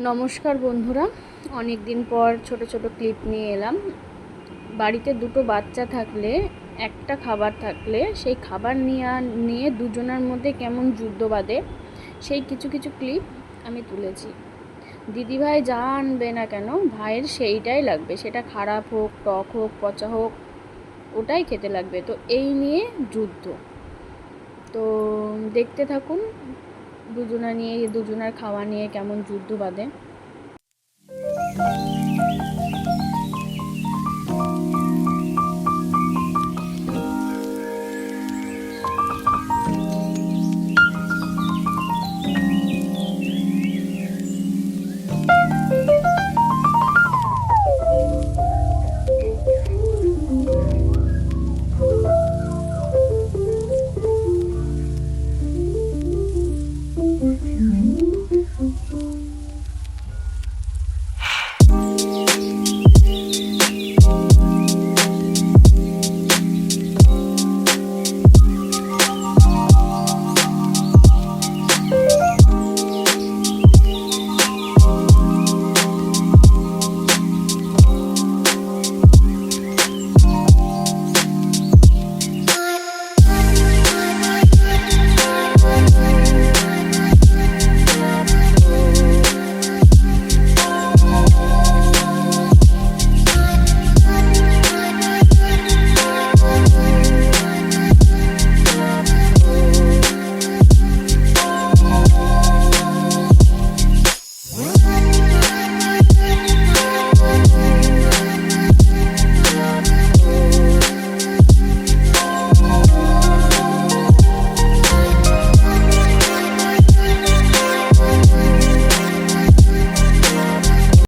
নমস্কার বন্ধুরা। অনেক দিন পর ছোট ছোট ক্লিপ নিয়ে এলাম। বাড়িতে দুটো বাচ্চা থাকলে, একটা খাবার থাকলে, সেই খাবার নিয়ে নিয়ে দুজনের মধ্যে কেমন যুদ্ধ বাঁধে, সেই কিছু কিছু ক্লিপ আমি তুলেছি। দিদিভাই যা আনবে না কেন, ভাইয়ের সেইটাই লাগবে। সেটা খারাপ হোক, টক হোক, পচা হোক, ওটাই খেতে লাগবে। তো এই নিয়ে যুদ্ধ। তো দেখতে থাকুন দুজনা নিয়ে দুজনার খাওয়া নিয়ে কেমন যুদ্ধ বাঁধে?